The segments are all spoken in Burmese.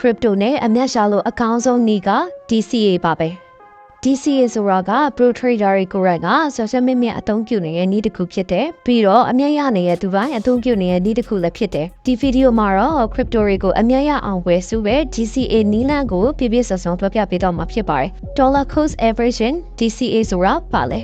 crypto နဲ့အမျက်ရှာလို့အကောင်းဆုံးနည်းက DCA ပါပဲ DCA ဆိုတာက pro trader တွေကိုယ်တိုင်က social media အသုံးပြုနေတဲ့နည်းတစ်ခုဖြစ်တယ်ပြီးတော့အမျက်ရနေတဲ့သူတိုင်းအသုံးပြုနေတဲ့နည်းတစ်ခုလည်းဖြစ်တယ်ဒီဗီဒီယိုမှာတော့ crypto တွေကိုအမျက်ရအောင်ဝယ်စုပဲ DCA နည်းလမ်းကိုပြပြဆစုံပြောပြပေးတော့မှာဖြစ်ပါတယ် dollar cost averaging DCA ဆိုတာပါလေ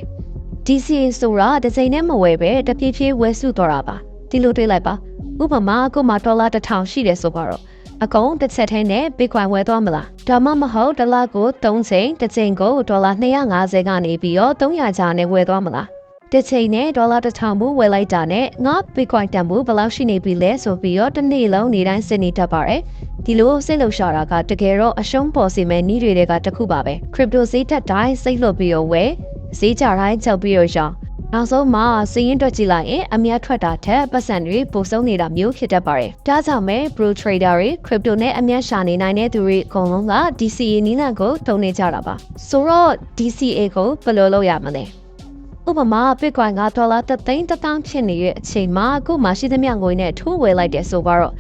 DCA ဆိုတာတစ်စိမ့်နဲ့မဝယ်ပဲတပြေးပြေးဝယ်စုတော့တာပါဒီလိုတွေးလိုက်ပါဥပမာအခုမှဒေါ်လာ1000ရှိတယ်ဆိုပါတော့ အကုန်တစ်ချက်ထဲနဲ့ Bitcoin ဝယ်သွားမလားဒါမှမဟုတ်တစ်လကို3ချိန်တစ်ချိန်ကိုဒေါ်လာ250ကနေပြီးတော့300ကျာနဲ့ဝယ်သွားမလားတစ်ချိန်နဲ့ဒေါ်လာ1000ဘူးဝယ်လိုက်တာနဲ့ငါ Bitcoin တန်ဖိုးဘယ်လောက်ရှိနေပြီလဲဆိုပြီးတော့တစ်နေ့လုံးနေတိုင်းစစ်နေတတ်ပါတယ်ဒီလိုစိတ်လှုပ်ရှားတာကတကယ်တော့အရှုံးပေါ်စေမဲ့နည်းတွေကတစ်ခုပါပဲ crypto ဈေးတက်တိုင်းစိတ်လွတ်ပြီးတော့ဝယ်ဈေးကြတိုင်းချုပ်ပြီးတော့ရောင်း နောက်ဆုံးမှာစည်ရင်တွက်ကြည့်လိုက်ရင်အများထွက်တာထက်ပတ်စံတွေပိုဆုံးနေတာမျိုးဖြစ်တတ်ပါတယ်။ဒါကြောင့်ပဲ pro trader တွေ crypto နဲ့အများရှာနေနိုင်တဲ့သူတွေအကုန်လုံးက DCA နည်းလမ်းကိုတုံနေကြတာပါ။ဆိုတော့ DCA ကိုဘယ်လိုလုပ်ရမလဲ။ဥပမာ Bitcoin ကဒေါ်လာ3သိန်း1000ဖြစ်နေတဲ့အချိန်မှာအခုမှရှိသမျှငွေနဲ့ထိုးဝယ်လိုက်တယ်ဆိုတော့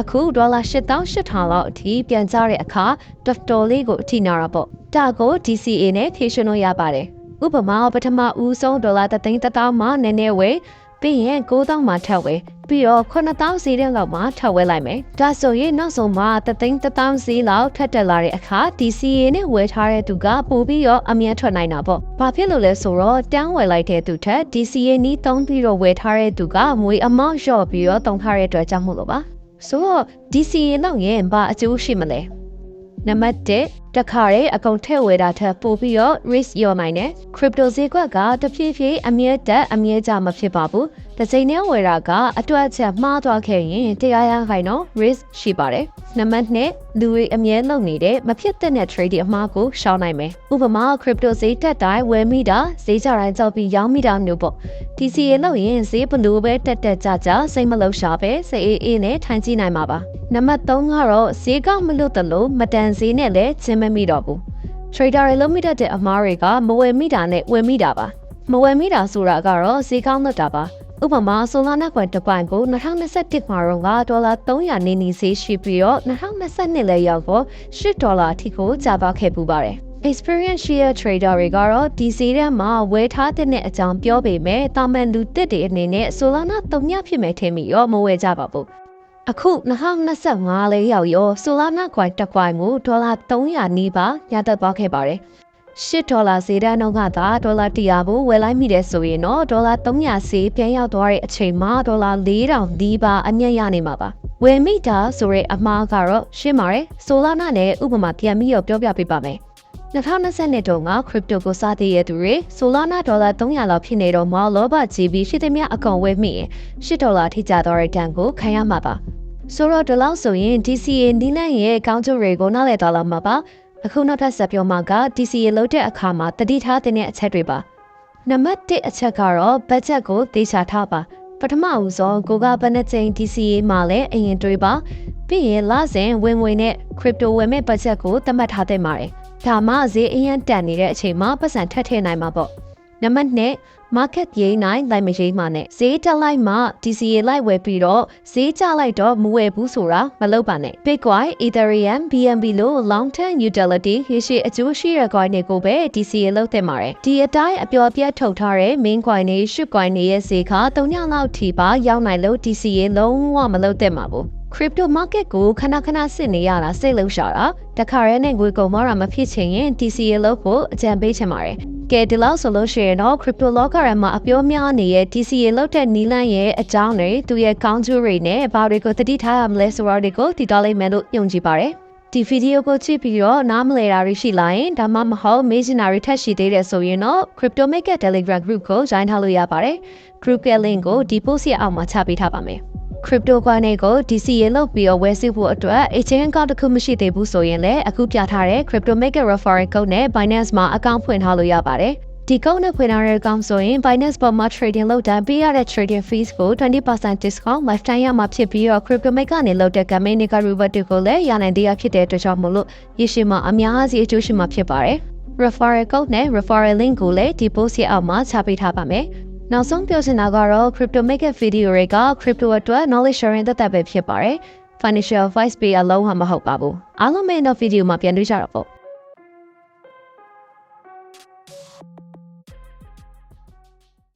အခုဒေါ်လာ8800လောက်အထိပြန်ကျတဲ့အခါတော်တော်လေးကိုအထိနာတာပေါ့။ဒါကို DCA နဲ့ဖြည့်ရှင်လို့ရပါတယ်။ ဥပမာပထမဦးဆုံးဒေါ်လာ3သိန်း1000မှနည်းနည်းဝယ်ပြီးရင်9000မှထပ်ဝယ်ပြီးတော့9000စီးတဲ့လောက်မှထပ်ဝယ်လိုက်မယ်ဒါဆိုရင်နောက်ဆုံးမှ3သိန်း1000စီးလောက်ထပ်တက်လာတဲ့အခါ DCA နဲ့ဝယ်ထားတဲ့သူကပို့ပြီးတော့အမြတ်ထွက်နိုင်တာပေါ့ဘာဖြစ်လို့လဲဆိုတော့တန်းဝယ်လိုက်တဲ့သူထက် DCA နီးသုံးပြီးတော့ဝယ်ထားတဲ့သူကငွေအမောက်လျှော့ပြီးတော့တုံထားတဲ့အတွက်ကြောင့်မို့လို့ပါဆိုတော့ DCA လောက်ရင်ဘာအကျိုးရှိမလဲနံပါတ်1တခါရဲအကုန်ထည့်ဝယ်တာထက်ပိုပြီးတော့ risk ရောနိုင်တယ် crypto ဈေးကွက်ကတဖြည်းဖြည်းအမြဲတက်အမြဲကျမဖြစ်ပါဘူးတစ်ချိန်နဲ့ဝယ်တာကအတွက်အချက်မှားသွားခဲ့ရင်တရားရခိုင်တော့ risk ရှိပါတယ်နံပါတ်2လူတွေအမြဲလုပ်နေတဲ့မဖြစ်တဲ့ trade အမှားကိုရှောင်နိုင်မယ်ဥပမာ crypto ဈေးတက်တိုင်းဝယ်မိတာဈေးကြတိုင်းကြောက်ပြီးရောင်းမိတာမျိုးပေါ့ DCA လို့ရင်ဈေးဘလို့ပဲတက်တက်ကြကြစိတ်မလုံရှာပဲစိတ်အေးအေးနဲ့ထိုင်ကြည့်နိုင်မှာပါနံပါတ်3ကတော့ဈေးကမလွတ်တလို့မတန်ဈေးနဲ့လည်းချင်းမမိတော့ဘူး trader တွေလုံးမိတတ်တဲ့အမားတွေကမဝယ်မိတာနဲ့ဝယ်မိတာပါမဝယ်မိတာဆိုတာကတော့ဈေးကောင်းလွတ်တာပါဥပမာဆိုလာနာကွန်တစ်ပိုင်ကို2021မှာတော့ဒေါ်လာ300နေနေဈေးရှိပြီးတော့2022လည်းရောက်တော့10ဒေါ်လာအထိကိုကျသွားခဲ့ပူပါတယ် experience share trader တွေကတော့ဒီဈေးထဲမှာဝယ်ထားတဲ့အကြောင်းပြောပေမဲ့တာမန်လူတစ်တွေအနေနဲ့ဆိုလာနာ3ညဖြစ်မယ်ထင်ပြီးရောမဝယ်ကြပါဘူး အခု2025လေးရောက်ရောဆိုလာနာကွိုင်တစ်ကွိုင်ကိုဒေါ်လာ300နီးပါရတက်သွားခဲ့ပါတယ်10ဒေါ်လာဈေးတန်းတော့ကသာဒေါ်လာ100ဘူးဝယ်လိုက်မိတယ်ဆိုရင်တော့ဒေါ်လာ300ဈေးပြန်ရောက်သွားတဲ့အချိန်မှာဒေါ်လာ4000ဒီပါအမြတ်ရနေမှာပါဝယ်မိတာဆိုရဲအမှားကတော့ရှင်းပါတယ်ဆိုလာနာနဲ့ဥပမာပြန်ပြီးတော့ပြောပြပေးပါမယ်2020တုန်းက crypto ကိုစတဲ့ရသူတွေ Solana ဒေါ်လာ300လောက်ဖြစ်နေတော့မှလောဘကြီးပြီးရှိသမျှအကောင်ဝယ်မိရင်10ဒေါ်လာထိကျသွားတဲ့တန်ကိုခံရမှာပါ ဆိုတော့ဒီလောက်ဆိုရင် DCA နီးလန့်ရဲ့ကောင်းကျိုးတွေကိုနားလည်သွားလာမှာပါအခုနောက်ထပ်ဆက်ပြောမှာက DCA လုပ်တဲ့အခါမှာတတိထားတဲ့အချက်တွေပါနံပါတ်1အချက်ကတော့ budget ကိုသေချာထားပါပထမဦးဆုံးကိုကဘယ်နှချိန် DCA မှာလဲအရင်တွေးပါပြီးရင်လစဉ်ဝင်ငွေနဲ့ crypto ဝယ်မဲ့ budget ကိုသတ်မှတ်ထားတဲ့ပါတယ်ဒါမှဈေးအရင်တက်နေတဲ့အချိန်မှာပတ်စံထက်ထည့်နိုင်မှာပေါ့ နံပါတ်2 market ရေးနိုင်လိုက်မရေးမှနဲ့ဈေးတက်လိုက်မှ DCA လိုက်ဝယ်ပြီးတော့ဈေးကျလိုက်တော့မဝယ်ဘူးဆိုတာမလုပ်ပါနဲ့ Bitcoin Ethereum BNB လို့ long term utility ရရှိအကျိုးရှိတဲ့ coin တွေကိုပဲ DCA လုပ်သင့်ပါတယ်ဒီအတိုင်းအပျော်ပြတ်ထုတ်ထားတဲ့ main coin တွေ shit coin တွေရဲ့ဈေးက3ညလောက်ထိပါရောက်နိုင်လို့ DCA လုံးဝမလုပ်သင့်ပါဘူး crypto market ကိုခဏခဏစစ်နေရတာစိတ်လှုပ်ရှားတာတခါရဲနဲ့ငွေကုန်မတာမဖြစ်ချင်ရင် DCA လုပ်ဖို့အကြံပေးချင်ပါတယ် ကဲဒီလောက်ဆိုလို့ရှိရင်တော့ crypto locker မှာအပြောများနေရဲ့ DCA လောက်တဲ့နီလန်းရဲ့အကြောင်းတွေသူရဲ့ကောင်းကျိုးတွေနဲ့ဘာတွေကိုသတိထားရမလဲဆိုတာတွေကိုတည်တော်လိုက်မယ်လို့ယုံကြည်ပါတယ်ဒီဗီဒီယိုကိုကြည့်ပြီးတော့နားမလည်တာတွေရှိလာရင်ဒါမှမဟုတ်မေးချင်တာတွေထပ်ရှိသေးတယ်ဆိုရင်တော့ Crypto Maker Telegram Group ကို join ထားလို့ရပါတယ်။ Group ရဲ့ link ကိုဒီ post ရဲ့အောက်မှာချပေးထားပါမယ်။ crypto coin တွေကို DCA လောက်ပြီးတော့ဝယ်စုဖို့အတွက် exchange account တစ်ခုမရှိသေးဘူးဆိုရင်လည်းအခုပြထားတဲ့ crypto maker referral code နဲ့ Binance မှာ account ဖွင့်ထားလို့ရပါတယ်ဒီကုန်းနဲ့ဖွင့်ထားတဲ့ account ဆိုရင် Binance ပေါ်မှာ trading လုပ်တာပေးရတဲ့ trading fees ကို20% discount lifetime ရမှာဖြစ်ပြီးတော့ crypto maker ကနေလုပ်တဲ့ campaign တွေက reward တွေကိုလည်းရနိုင်သေးရဖြစ်တဲ့အတွက်ကြောင့်မို့လို့ရရှိမှအများကြီးအကျိုးရှိမှာဖြစ်ပါတယ် referral code နဲ့ referral link ကိုလည်းဒီ post ရဲ့အောက်မှာချပေးထားပါမယ် နောက်ဆုံးပြောချင်တာကတော့ crypto maker video တွေက crypto အတွက် knowledge sharing သက်သက်ပဲဖြစ်ပါတယ် financial advice ပေးရလုံးဝမဟုတ်ပါဘူးအားလုံးပဲတော့ဗီဒီယိုမှာပြန်တွေ့ကြတော့ပေါ့